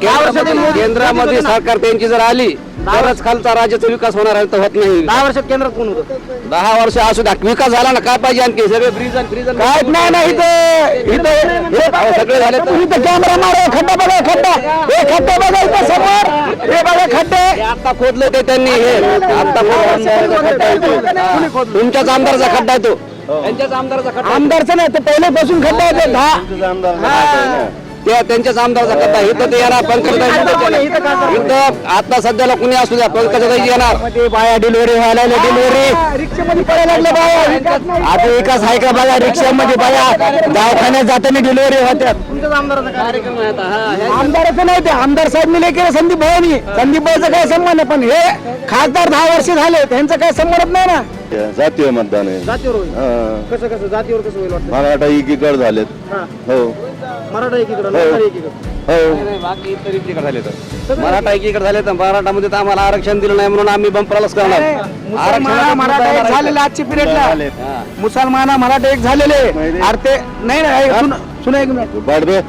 केंद्रामध्ये सरकार त्यांची जर आली तरच खालचा राज्याचा विकास होणार आहे तर होत नाही. दहा वर्षात केंद्रात कोण होतं? दहा वर्ष असू द्या. विकास झाला ना काय पाहिजे आणखी? सगळे ब्रिज आणि ब्रिज काय? नाही ना इथं इथं सगळे झाले तर इथं कॅमेरा मारा खड्डा बघा खड्डा. हे खड्डे बघा इथं समोर. हे बघा खड्डे. आता खोदलं ते त्यांनी हे. आता. तुमच्याच आमदारचा खड्डा आहे तो. त्यांच्याच आमदारचा. आमदारचं नाही ते पहिल्यापासून खड्डा आहे ते. दहा त्या त्यांच्याच आमदारचा आहे. इथं ते येणार पंकज इथं आता सध्याला कुणी असू द्या पंकज येणार. मध्ये बाया डिलिव्हरी व्हायला डिलिव्हरी रिक्षामध्ये पडायला लागले बाया. आता विकास आहे का बघा रिक्षामध्ये बाया. दवाखान्यात जाताना डिलिव्हरी होत्यात आमदाराचा कार्यक्रम कार्यक्रम आहे आता आमदाराचं नाही ते. आमदार साहेब मी केलं संदीप भाऊनी. संदीप भाऊचं काय संबंध? आहे पण हे खासदार दहा वर्ष झाले त्यांचं काय संबंध नाही ना. जातीय मतदान आहे. जातीवर. कसं कसं? जातीवर कसं होईल वाटतं? मराठा एकीकड झालेत. हो. मराठा एकीकडं नंतर एकीकडं. हो. नाही, बाकी इतर एकीकडे झाले तर. मराठा एकीकडे झाले तर मराठामध्ये तर आम्हाला आरक्षण दिलं नाही म्हणून आम्ही बंपरालाच करणार. मुसलमाना मराठा एक झालेले आजच्या पिरियडला. मुसलमाना मराठा एक झालेले. अरे ते नाही ना हे? सुन- सुना एक मिनिट. बाडबे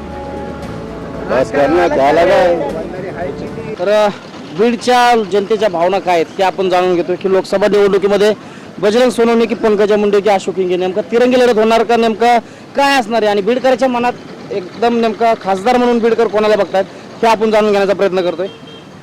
बस करणार झाला काय? तर बीडच्या जनतेच्या भावना काय आहेत हे आपण जाणून घेतो की लोकसभा निवडणुकीमध्ये बजरंग सोनवणे की पंकजा मुंडे की अशोक इंगे नेमका तिरंगी लढत होणार का नेमकं काय असणार आहे? आणि बीडकरांच्या मनात एकदम नेमका खासदार म्हणून बीडकर कोणाला बघतायत हे आपण जाणून घेण्याचा प्रयत्न करतोय.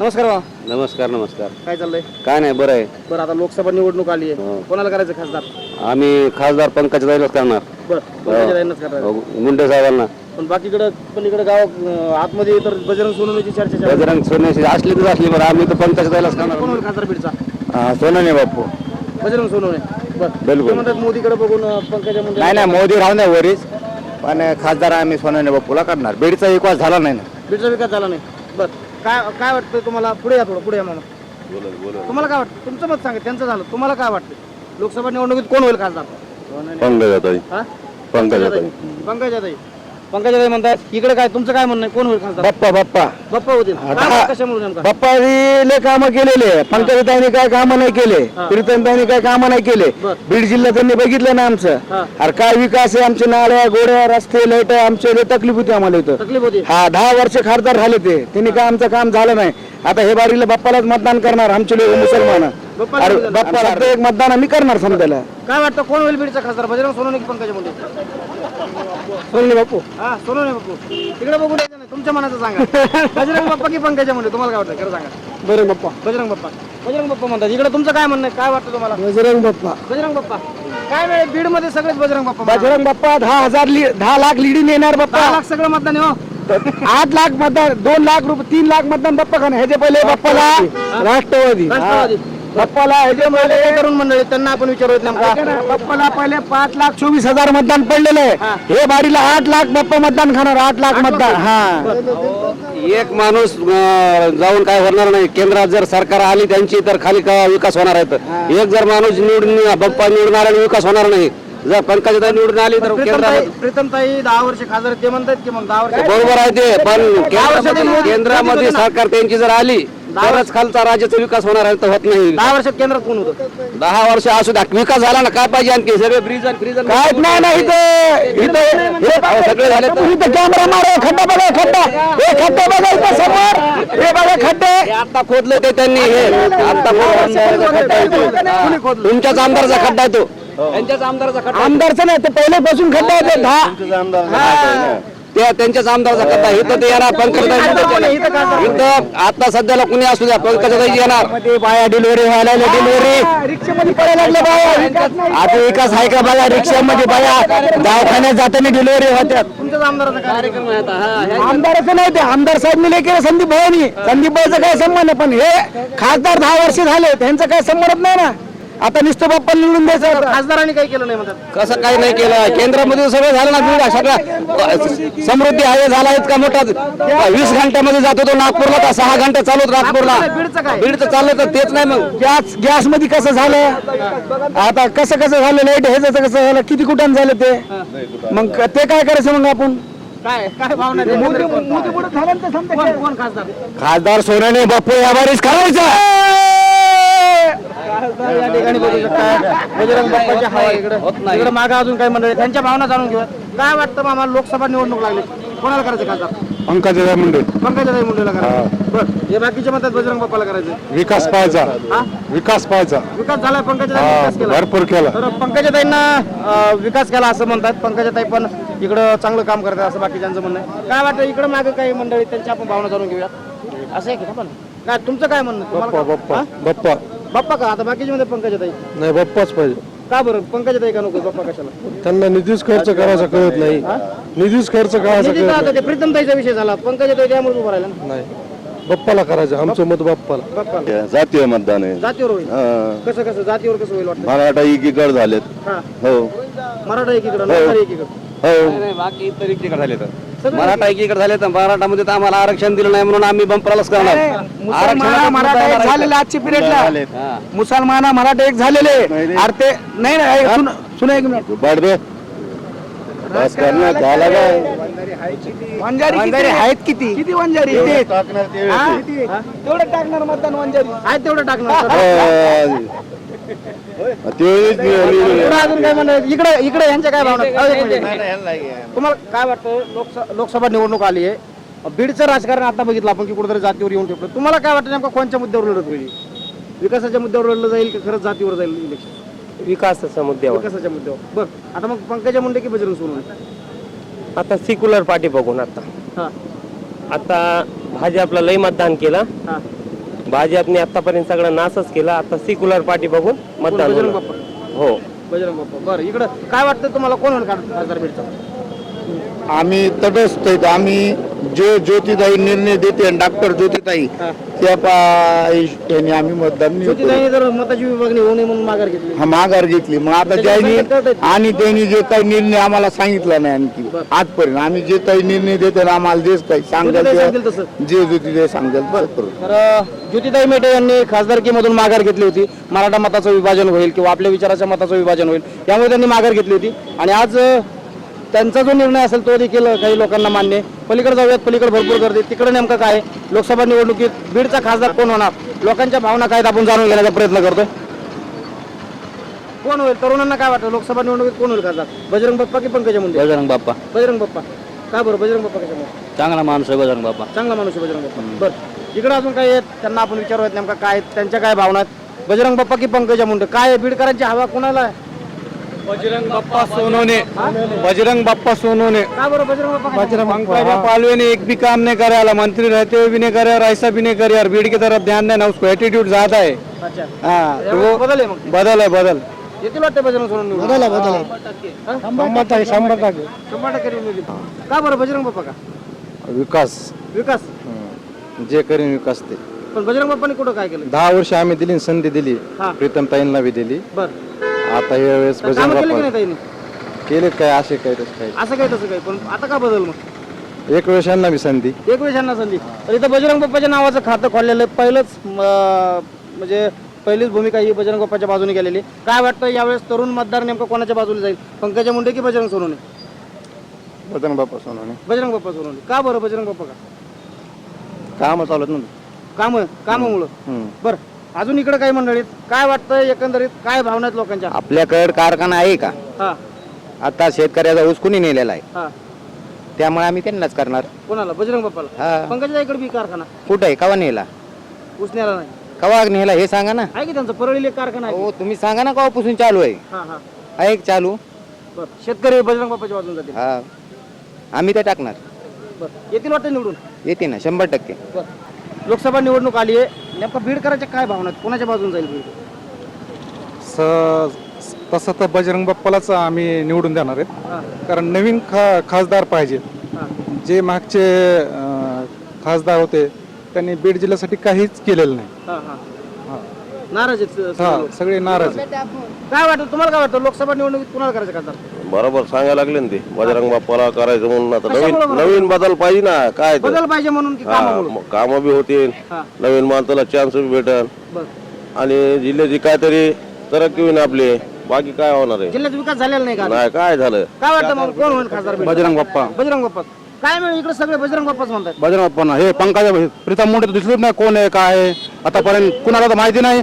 नमस्कार बाबा नमस्कार नमस्कार. काय चाललंय? काय नाही बरं आहे. बरं आता लोकसभा निवडणूक आली आहे. कोणाला करायचं खासदार? आम्ही खासदार पंकज जायलाच करणार. बरं करणार. हो, मुंडे साहेबांना. पण बाकीकडे पलीकडे गाव अं, आतमध्ये तर बजरंग सोनवणेची चर्चा चालू आहे. बजरंग सोन्याची असली तर असली बरं आम्ही तर पंकज करणार. कोण होईल खासदार बीडचा? सोनाने बापू. बजरंग सोनवणे. बरं. बिलकुल. म्हणतात मोदीकडे बघून अं, पंकजा मुंडे नाही नाही मोदी राहू नाही वरीच. पण खासदार आम्ही सोनाने बापूला करणार. बीडचा विकास झाला नाही ना. बीडचा विकास झाला नाही. बर. काय काय वाटतं तुम्हाला? पुढे या थोडं पुढे या मामा. तुम्हाला काय वाटतं? तुमचं मत सांगा त्यांचं झालं. तुम्हाला काय वाटतं लोकसभा निवडणुकीत कोण होईल खासदार? पंकजाताई. हा? पंकजाताई. पंकजाताई. पंकजाताई म्हणतात इकडे काय तुमचं काय म्हणणं आहे? कोण होईल खासदार? बाप्पा बाप्पा. बाप्पा होतील कशामुळे नेमका? बाप्पाने कामं केलेले पंकजताईने काय कामं नाही केले. कीर्तनताईने काय कामं नाही केले. बर. बीड जिल्हा त्यांनी बघितलं ना आमचं. हा. अरे काय विकास आहे आमचे नाळ्या गोड्या रस्ते लाइट आमचे लय तकलीफ होती आम्हाला इथं. तकलीफ होती. हा दहा वर्ष खासदार झाले ते. त्यांनी काय आमचं काम झालं नाही. आता हे बारीला बाप्पालाच मतदान करणार आमचे लोक मुसलमान. अरे. बाप्पा एक मतदान आम्ही करणार समजायला. काय वाटतं कोण होईल बीडचा खासदार? बजरंग सोनवणे की पंकजा मुंडे? सोनले बापू. हा सोनवणे बापू. तिकडे बघून यायचं नाही तुमच्या मनाचं सांगा. बजरंग बाप्पा की पंकजा मुंडे? तुम्हाला काय वाटतं? खरं सांगा. बरं बाप्पा. बजरंग बाप्पा. बजरंग बाप्पा म्हणतात. इकडे तुमचं काय म्हणणं आहे? काय वाटतं तुम्हाला? बजरंग बाप्पा. बजरंग बाप्पा. काय नाही बीडमध्ये सगळेच बजरंग बाप्पा. बजरंग बाप्पा दहा हजार ली- दहा लाख लीडिंग येणार दहा बाप्पा लाख सगळं मतदान आहे हो. आठ लाख मतदान दोन लाख रुपये तीन लाख मतदान बाप्पा खाने ह्याच्या पहिले बाप्पाला राष्ट्रवादी. राष्ट्रवादी. बाप्पाला ह्याच्या आपले जे तरुण मंडळी आहेत, त्यांना आपण विचारूयात नेमका बाप्पाला पहिले पाच लाख चोवीस हजार मतदान पडलेलं आहे. हे. बारीला आठ लाख बाप्पा मतदान खाणार आठ लाख मतदान. हा. एक माणूस अं, जाऊन काय होणार नाही. केंद्रात जर सरकार आली त्यांची तर खाली का विकास होणार आहे एक जर माणूस निवडून बप्पा निवडून आला आणि विकास होणार नाही. जर पंकजा निवडून आली तर प्रीतमताई केंद्रात प्रीतमताई दहा वर्ष खासदार आहेत, ते म्हणतात की मग दहा वर्ष बरोबर आहे ते पण केंद्रामध्ये केंद्रामध्ये सरकार त्यांची जर आली तरच खालचा राज्याचा विकास होणार आहे तर होत नाही. दहा वर्षात केंद्रात कोण होतं? दहा वर्ष असू द्या. विकास झाला ना काय पाहिजे आणखी? सगळे ब्रिज आणि ब्रिज काय नाही ना इथं इथं हे सगळे झाले तर. इथं कॅमेरा मारा खड्डा बघा खड्डा. हे खड्डे बघा इथं समोर. हे बघा खड्डे. हे आता खोदलं ते त्यांनी हे. आता खोदलं. खड्डा आहे तो. तुमच्याच आमदारचा खड्डा आहे तो. त्यांच्याच आमदारचा खड्डा. आमदारचं नाही ते पहिल्यापासून खड्डा आहे ते दहा. त्या त्यांच्याच आमदारचा आहे. इथं ते येणार पंकज इथं आता सध्याला कुणी असू द्या पंकज येणार. मध्ये बाया डिलिव्हरी व्हायला डिलिव्हरी रिक्षामध्ये पडायला लागले बाया. आता विकास आहे का बघा रिक्षामध्ये बाया. दवाखान्यात जाताना डिलिव्हरी होत्यात आमदाराचा कार्यक्रम आहे आता. हा, ह्या- आमदाराचं नाही ते. आमदार साहेब मी केलं संदीप भाऊनी. संदीप भाऊचं काय संबंध आहे? पण हे खासदार दहा वर्ष झाले त्यांचं काय संबंध नाही ना. आता नुसतं बाप्पा निवडून द्यायचं आता. खासदारांनी काही केलं नाही म्हणतात. कसं काही नाही केलं? केंद्रामध्ये सगळं झालं ना बिडा सगळं समृद्धी हायवे झाला इतका मोठा. वीस घंट्यामध्ये जातो तो नागपूरला का सहा घंटे चालू होत नागपूरला. काय? बीडचं चाललं तर तेच नाही मग. गॅस गॅसमध्ये कसं झालं? आता कसं कसं झालं? लाइट हे कसं कसं झालं? किती कुठं झालं ते? मग ते काय करायचं मग आपण? काय काय भावना आहे? कोण कोण खासदार? खासदार सोन्याने बापू यावारीच करायचं या ठिकाणी बघू शकता. बजरंग बाप्पाची हवा इकडे. इकडे मागे अजून काही मंडळी त्यांच्या भावना जाणून घेऊया काय वाटतं मामा लोकसभा निवडणूक लागली? कोणाला करायचं खासदार? पंकजा मुंडे. पंकजाताई मुंडेला करायचं. बर. हे बाकीच्या म्हणतात बजरंग बाप्पाला करायचं विकास पाहायचा. हा? विकास पाहायचा. विकास झाला पंकजाताई विकास केला. भरपूर केला. तर पंकजाताईंना अं, विकास केला असं म्हणतात. पंकजाताई पण इकडं चांगलं काम करतात असं बाकीच्यांचं म्हणणं आहे. काय वाटतं इकडं मागे काही मंडळी त्यांची आपण भावना जाणून घेऊया असं आहे की ना पण? काय तुमचं काय म्हणणं? तुम्हाला बाप्पा काय- बाप्पा. हा? बाप्पा. का? आता बाकीचे मध्ये पंकजाताई नाही बाप्पाच पाहिजे. का बरं? पंकजाताई का नको? बाप्पा कशाला? त्यांना निधीच खर्च करायचा कळत नाही. निधीच खर्च करायचा निधी आता ते प्रीतमताईचा विषय झाला. पंकजाताई त्यामुळे उभं राहिला ना? नाही. बाप्पाला करायचं. आमचं मत बाप्पाला. बाप्पा जातीय मतदान आहे. जातीवर होईल? हा. कसं कसं? जातीवर कसं होईल वाटतं? मराठा एकीकड झालेत. हा. हो. मराठा एकीकडं नवखारी एकीकडं. हो. बाकी इतर एकीकडे झाले तर. मराठा एकीकडे झाले तर मराठामध्ये तर आम्हाला आरक्षण दिलं नाही म्हणून आम्ही बंपरालाच करणार. मुसलमान मराठा एक झालेले आजच्या पिरियडला. मुसलमान मराठा एक झालेले. अरे ते नाही नाही सुन सुना एक मिनिट. बाट बे बस करणार झाला काय? वंजारी आहेत किती? किती? वंजारी? तेवढं टाकणार. मतदान वंजारी. आहे तेवढं टाकणार. इकडं अजून काय म्हणणं इकडे इकडे यांच्या काय भावना. तुम्हाला काय वाटतं? लोकसभा लोकसभा निवडणूक आली आहे. बीडचं राजकारण आता बघितलं आपण की कुठेतरी जातीवर येऊन ठेवलं तुम्हाला काय वाटतं नेमकं कोणत्या मुद्द्यावर लढत होईल? विकासाच्या मुद्द्यावर लढलं जाईल की खरंच जातीवर जाईल इलेक्शन विकासाच्या मुद्द्यावर. विकासाच्या मुद्द्यावर. बरं. आता मग पंकजा मुंडे की बजरंग सोनवणे? आता सिक्युलर पार्टी बघून आता. हा. आता भाजपला लय मतदान केलं. हा. भाजपने आतापर्यंत सगळं नाशच केला. आता सिक्युलर पार्टी बघून मतदान बजरंग होणार. बाप्पा. हो. बजरंग बाप्पा. बरं इकडं काय वाटतं तुम्हाला कोण खासदार बीडचा? आम्ही तटस्थ आहेत. आम्ही जो ज्योतिताई निर्णय देते डॉक्टर ज्योतिताई. त्या पा- यांनी आम्ही मतदान. ज्योतिताईने जर मताची विभागणी होऊ नये म्हणून माघार घेतली. हा माघार घेतली. मग आता त्यांनी आणि त्यांनी जे काही निर्णय आम्हाला सांगितला नाही आणखी आजपर्यंत. आम्ही जे काही निर्णय देतो आम्हाला जे काही सांगेल जे ज्योतिताई सांगेल तर ज्योतिताई मेटे यांनी खासदारकीमधून माघार घेतली होती. मराठा मताचं विभाजन होईल किंवा आपल्या विचाराच्या मताचं विभाजन होईल. त्यामुळे त्यांनी माघार घेतली होती. आणि आज त्यांचा जो निर्णय असेल तो देखील काही लोकांना मान्य आहे. पलीकडे जाऊयात पलीकडे भरपूर गर्दी तिकडे नेमकं काय? लोकसभा निवडणुकीत बीडचा खासदार कोण होणार? लोकांच्या भावना काय आपण जाणून घेण्याचा प्रयत्न करतोय. कोण होईल? तरुणांना काय वाटतं? लोकसभा निवडणुकीत कोण होईल खासदार? बजरंग बाप्पा की पंकजा मुंडे? बजरंग बाप्पा. बजरंग बाप्पा. का बरं? बजरंग बाप्पा कशामुळे चांगला माणूस आहे बजरंग बाप्पा. चांगला माणूस आहे बजरंग बाप्पा. बरं. इकडे अजून काय आहेत? त्यांना आपण विचारूयात नेमका काय त्यांच्या काय भावना आहेत? बजरंग बाप्पा की पंकजा मुंडे? काय आहे? बीडकरांची हवा कोणाला आहे? बजरंग बाप्पा सोनवणे बजरंग बाप्पा का बरं बजरंग बाप्पा कशामुळे? पंकजा पालवे ने एक भी काम नहीं करे वाला मंत्री रहते हुए भी नहीं करे और ऐसा भी नहीं करे और भीड़ की तरफ ध्यान देना उसको एटीट्यूड ज्यादा है अच्छा. हाँ तो वो बदल आहे मग बदल है बदल. येतील वाटतं बजरंग सोडून निवडून? बदल बदल. हा? टक्के. शंभर टक्के. शंभर टक्के निवडून येतील. का बरं बजरंग बाप्पा का? विकास. विकास? जे करीन विकास ते. पण बजरंग बाप्पाने कुठं काय केलं? दहा वर्ष आम्ही दिली संधी दिली. हा. प्रीतम ताईंना बी दिली. बरं. आता या वेळेस कामं केलं की नाही ताईने? केले काय असे काय तसे काय? असं काही तसं काही पण आता का बदल मग? एक वेळेस यांना बी संधी. एक वेळेस यांना संधी. तर इथं बजरंग बाप्पाच्या नावाचं खातं खोललेलं आहे पहिलंच म, म्हणजे पहिलीच भूमिका ही बजरंग बाप्पाच्या बाजूने गेलेली. काय वाटतं यावेळेस तरुण मतदार नेमकं कोणाच्या बाजूने जाईल? पंकजा मुंडे की बजरंग सोनवणे? बजरंग बाप्पा सोनवणे. बजरंग बाप्पा सोनवणे. का बरं बजरंग बाप्पा का? काम चालत ना काम? कामामुळं बरं. अजून इकडे काही मंडळीत काय वाटतं एकंदरीत? काय भावना आहेत लोकांच्या? आपल्याकडे कारखाना आहे का? हा. आता शेतकऱ्याचा ऊस कुणी नेलेला आहे? हा. त्यामुळे आम्ही त्यांनाच करणार. कोणाला? बजरंग बाप्पाला? हा. पंकजा इकडे बी कारखाना. कुठं आहे? कवा नेला? उसण्याला नाही. कवा नेला? हे सांगा ना. आहे की त्यांचं परळीला एक कारखाना आहे हो तुम्ही सांगा ना कवापासून चालू आहे. हा हा. आहे का चालू? बरं. शेतकरी बजरंग बाप्पाच्या बाजून जातील. हा. आम्ही ते टाकणार. बरं. येतील वाटतं निवडून? येते ना शंभर टक्के. बरं. लोकसभा निवडणूक आली आहे. नेमकं बीड करायच्या काय भावना आहेत? कोणाच्या बाजून जाईल बीड? स- तसं तर बजरंग बाप्पालाच आम्ही निवडून देणार आहेत. हा. कारण नवीन खा खासदार पाहिजे. हा. जे मागचे अं, खासदार होते त्यांनी बीड जिल्ह्यासाठी काहीच केलेलं नाही. हा हा. नाराज आहेत हा लोक. सगळे नाराज आहेत. काय वाटतं? तुम्हाला काय वाटतं? लोकसभा निवडणुकीत कुणाला करायचं खासदार? बरोबर सांगायला लागले ना ते. बजरंग बाप्पाला करायचं म्हणून आता नवीन? नवीन बदल पाहिजे ना काय ते बदल पाहिजे म्हणून की काम बी होतील. हा. नवीन माणसाला चान्स बी भेटल. बरं. आणि जिल्ह्याची काहीतरी तरक्की होईल आपली. बाकी काय होणार आहे? जिल्ह्यात विकास झालेला नाही का नाही काय झालं? काय वाटतं मग? कोण होईल खासदार? बजरंग बाप्पा. बजरंग बाप्पा. काय मिळेल? इकडे सगळे बजरंग बाप्पाच म्हणतात. बजरंग बाप्पा ना हे पंकजा प्रीतम मुंडे तर दिसलंच नाही कोण आहे काय आहे. आतापर्यंत कुणाला तर माहिती नाही.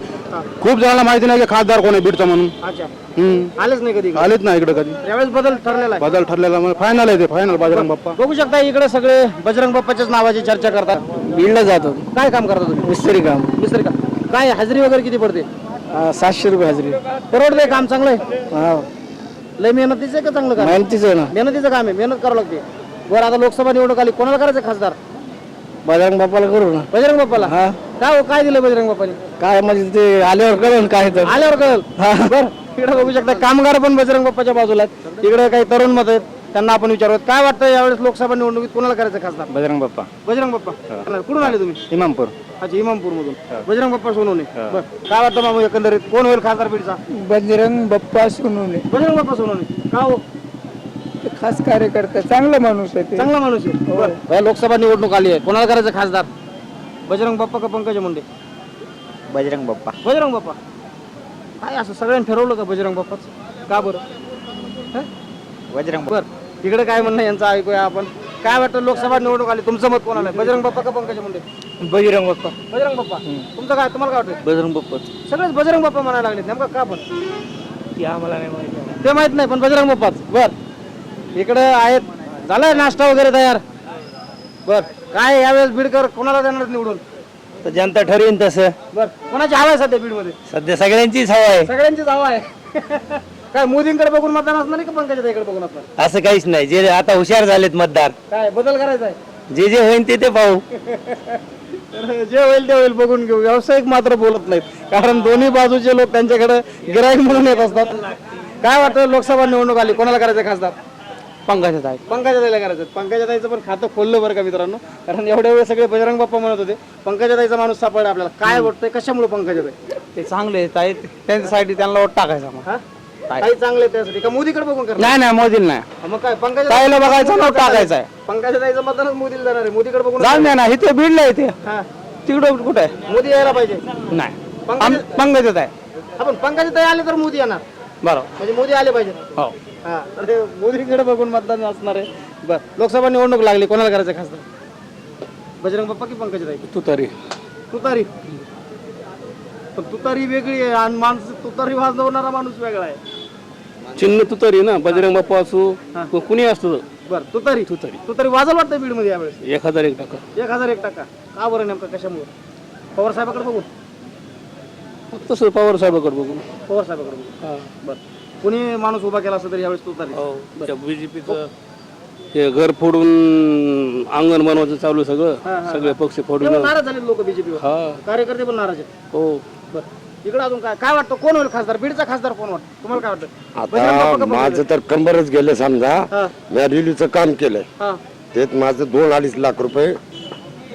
खूप जणांना माहिती नाही की खासदार कोण आहे बीडचा म्हणून. अच्छा. हम्म. आलेच नाही कधी. आलेच नाही इकडे कधी. यावेळेस बदल ठरलेला आहे. बदल ठरलेला फायनल आहे ते फायनल बजरंग बाप्पा. बघू शकता इकडे सगळे बजरंग बाप्पाच्याच नावाची चर्चा करतात. बीडला जातो. काय काम करता तुम्ही? मिस्त्री काम. मिस्त्री का काय हजेरी वगैरे किती पडते? सातशे रुपये हजेरी. परवडते काम चांगलं आहे लय मेहनतीचं आहे का चांगलं काम? मेहनतीच आहे ना. मेहनतीचं काम आहे. मेहनत करावं लागते. बरं आता लोकसभा निवडणूक आली. कोणाला करायचं खासदार? बजरंग बाप्पाला करू ना. बजरंग बाप्पाला? काय हो? काय दिलं बजरंग बाप्पाने? काय म्हणजे ते आल्यावर कळेल काय तर. आल्यावर कळल? बर इकडे बघू शकता कामगार पण बजरंग बाप्पाच्या बाजूला आहेत. इकडे काही तरुण मत आहेत त्यांना आपण विचारू काय वाटतं यावेळेस लोकसभा निवडणुकीत कोणाला करायचं खासदार? बजरंग बाप्पा. बजरंग बाप्पा. कुठून आले तुम्ही? इमामपूर. अच्छा इमामपूर मधून बजरंग बाप्पा सोनवणे. बर. काय वाटतं मामा एकंदरीत? कोण होईल खासदार बीडचा बजरंग बाप्पा सोनवणे. बजरंग बाप्पा सोनवणे. का हो? खास कार्यकर्ता चांगला माणूस आहे ते. चांगला माणूस आहे. बरं. बरं, लोकसभा निवडणूक आली आहे. कोणाला करायचं खासदार? बजरंग बाप्पा का पंकजा मुंडे? बजरंग बाप्पा. बजरंग बाप्पा. काय असं सगळ्यांनी ठरवलं का बजरंग बाप्पाच? का बरं? हं? बजरंग बर. तिकडे काय म्हणणं आहे यांचं ऐकूया आपण. काय वाटतं लोकसभा निवडणूक आली? तुमचं मत कोणाला आहे? बजरंग बाप्पा का पंकजा मुंडे? बजरंग बाप्पा. बजरंग बाप्पा. तुमचं काय तुम्हाला काय वाटतं? बजरंग बाप्पा सगळेच बजरंग बाप्पा म्हणायला लागले नेमका का पण? ते आम्हाला नाही माहिती. ते माहीत नाही पण बजरंग बाप्पाच. बर. इकडे आहेत. झालाय नाश्ता वगैरे तयार? बर. काय यावेळेस बीडकर कोणाला देणार निवडून? तर जनता ठरवीन तसं. बर. कोणाची हवा आहे सध्या बीडमध्ये सध्या सगळ्यांचीच हवा आहे. सगळ्यांचीच हवा आहे. काय मोदींकडे बघून मतदान असणार का पंकजा इकडे बघून असणार असं काहीच नाही. जे आता हुशार झालेत मतदार. काय बदल करायचा आहे? जे जे होईल ते ते पाहू. तर जे होईल ते होईल बघून घेऊ. व्यावसायिक मात्र बोलत नाहीत. कारण दोन्ही बाजूचे लोक त्यांच्याकडे गिराईक म्हणून येत असतात. काय वाटतं लोकसभा निवडणूक आली? कोणाला करायचं खासदार? पंकजा ताई. पंकजा ताईला करायचं. पंकजा ताईचं पण खातं खोललं बरं का मित्रांनो? कारण एवढ्या वेळ सगळे बजरंग बाप्पा म्हणत होते पंकजा ताईचा माणूस सापडला आपल्याला. काय वाटतंय? कशामुळे ताई? ते चांगले आहेत त्यांच्यासाठी त्यांना वोट टाकायचा मग. हा? ताई. चांगले आहेत त्यासाठी. का मोदीकडे बघून करणार? नाही नाही मोदीला नाही. मग काय पंकजा ताईला बघायचं ना टाकायचं आहे. पंकजा ताईचं मतदानच मोदीला जाणार आहे. मोदीकडे बघून जाऊन द्या ना इथे बीडला येते हा. तिकडं कुठं आहे? मोदी यायला पाहिजे. नाही. पंकजा पंकज आहे आपण पंकजा ताई आले तर मोदी येणार. बरोबर म्हणजे मोदी आले पाहिजे. हो. हा तर ते मोदीकडे बघून मतदान असणार आहे. बर. लोकसभा निवडणूक लागली कोणाला करायचं खासदार? बजरंग बाप्पा की पंकज ताई तू तरी तुतारी. पण तुतारी वेगळी आहे आणि माणूस तुतारी वाजवणारा माणूस वेगळा आहे. चिन्ह तू तरी ना बजरंग बाप्पा असो को- कुणी असतो बर तुतारी. तुतारी. तुतारी वाजल वाटतं बीडमध्ये यावेळेस? एक हजार एक टाका. एक हजार एक टक्का का बरं नेमकं कशामुळे? पवार साहेबाकडे बघून तसं पवार साहेबाकडे बघून. पवार साहेबाकडे बघून. बर. कुणी माणूस उभा केला असं तरी यावेळेस तुतारी बीजेपीचं हे. घर फोडून अंगण बनवायचं चालू सगळं. सगळे पक्ष फोडून नाराज झाले लोक बीजेपीवर. हा. कार्यकर्ते पण नाराज आहेत. हो. बर. इकडे अजून काय काय वाटतं? कोण होईल खासदार? बीडचा खासदार कोण वाटतं? तुम्हाला काय वाटतं? बजरंग बाप्पा आता का माझं तर कंबरच गेलं समजा. हा. मी रेल्वेचं काम केलंय. हा. त्यात माझं दोन अडीच लाख रुपये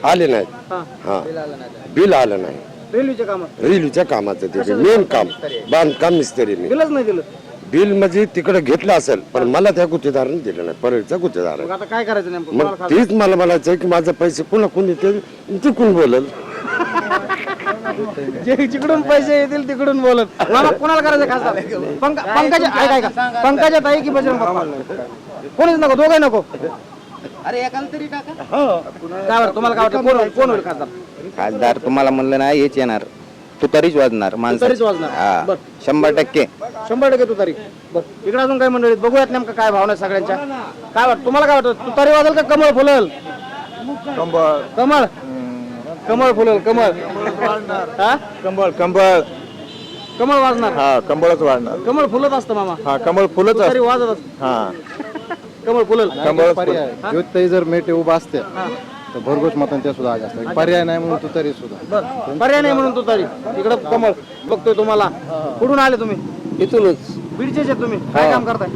आले नाहीत. हा. हा. बिल आलं नाही. रेल्वेच्या कामात? रेल्वेच्या कामाचं ते मेन काम? बांधकाम मिस्त्री मी. दिलंच नाही दिलं. बिल म्हणजे तिकडे घेतलं असेल पण मला त्या गुत्तेदाराने दिलं नाही परळीचा गुत्तेदार. मग आता काय करायचं नेमकं? मग कोणाला? तीच मला म्हणायचं की माझे पैसे पुन्हा कोणी ते चुकून बोलल. जे जिकडून पैसे येतील तिकडून बोलत मला कोणाला करायचं खासदार? पंक- पंकजा ऐका ऐका. पंकजा ताई की बजरंग बाप्पा? कोणीच नको दोघे नको. अरे एकाला तरी टाका. काय वाटतं तुम्हाला काय वाटतं कोण होईल- कोण होईल खासदार? खासदार तुम्हाला म्हणलं ना हेच येणार. तू तरीच वाजणार माणसं. तरीच वाजणार. हा. बर. शंभर टक्के. शंभर टक्के तुतारी बर. इकडे अजून काय मंडळीत बघूयात नेमकं काय भावना आहे सगळ्यांच्या. काय वाटतं? तुम्हाला काय वाटतं? तुतारी वाजल का कमळ फुलल? कमळ. कमळ. फुलल कमळ. हा? कंबळ कंबळ कमळ वाजणार. हा कंबळच वाढणार कमळ फुलत असतं मामा. हा कंबळ फुलच तुतारी वाजत असत. हा. कमळ फुलल. ज्योतिताई जर मेटे उभा असते तर भरघोस मतांनी त्या सुद्धा आले असतात पर्याय नाही म्हणून तू तरी सुद्धा. बर. पर्याय नाही म्हणून तुतारी इकडं कमळ बघतोय तुम्हाला. कुठून आले तुम्ही? इथूनच. बीडचेच तुम्ही. काय काम करताय?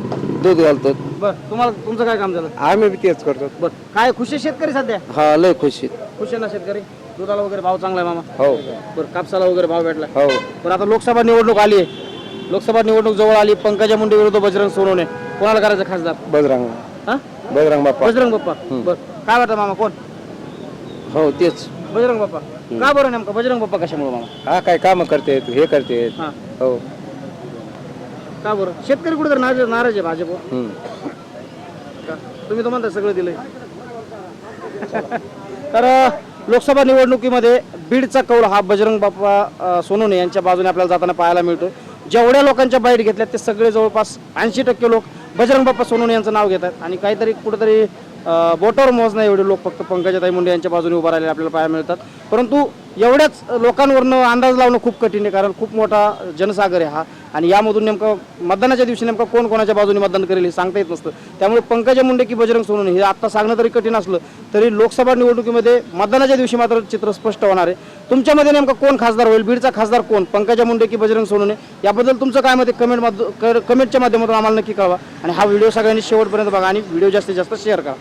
दूध घालतो बर. तुम्हाला तुमचं काय काम झालं? आम्ही बी तेच करतो. बर. काय खुश आहे शेतकरी सध्या? हा लय खुशी खुश आहे ना शेतकरी? दुधाला वगैरे भाव चांगला आहे मामा. हो. बरं कापसाला वगैरे भाव भेटला. हो. पण आता लोकसभा निवडणूक आली आहे. लोकसभा निवडणूक जवळ आली. पंकजा मुंडे विरुद्ध बजरंग सोनवणे. कोणाला करायचं खासदार? बजरंग. हा? बजरंग बाप्पा. बजरंग बाप्पा. बर. काय वाटतं मामा कोण? हो तेच. बजरंग बाप्पा. का बरं नेमकं बजरंग बाप्पा कशामुळे मामा? हा काय काम करते हे करते हा. हो. का बरं? शेतकरी कुठे तर नाराज नाराज आहे भाजपवर का? तुम्ही तर म्हणता सगळं दिलंय. तर लोकसभा निवडणुकीमध्ये बीडचा कौल हा बजरंग बाप्पा अ, सोनवणे यांच्या बाजूने आपल्याला जाताना पाहायला मिळतो. जेवढ्या लोकांच्या बाईट घेतल्या ते सगळे जवळपास ऐंशी टक्के लोक बजरंग बाप्पा सोनवणे यांचं नाव घेतात. आणि काहीतरी कुठेतरी बोटावर मोजणं एवढे लोक फक्त पंकजाताई मुंडे यांच्या बाजूने उभा राहिले आपल्याला पाहायला मिळतात. परंतु एवढ्याच लोकांवरनं अंदाज लावणं खूप कठीण आहे कारण खूप मोठा जनसागर आहे हा. आणि यामधून नेमकं मतदानाच्या दिवशी नेमकं कोण कोणाच्या बाजूने मतदान करेल हे सांगता येत नसतं. त्यामुळे पंकजा मुंडे की बजरंग सोनवणे हे आत्ता सांगणं तरी कठीण असलं तरी लोकसभा निवडणुकीमध्ये मतदानाच्या दिवशी मात्र चित्र स्पष्ट होणार आहे. तुमच्यामध्ये नेमकं कोण खासदार होईल बीडचा खासदार कोण पंकजा मुंडे की बजरंग सोनवणे? याबद्दल तुमचं काय मत आहे? कमेंट कमेंटच्या माध्यमातून आम्हाला नक्की कळवा. आणि हा व्हिडिओ सगळ्यांनी शेवटपर्यंत बघा आणि व्हिडिओ जास्तीत जास्त शेअर करा.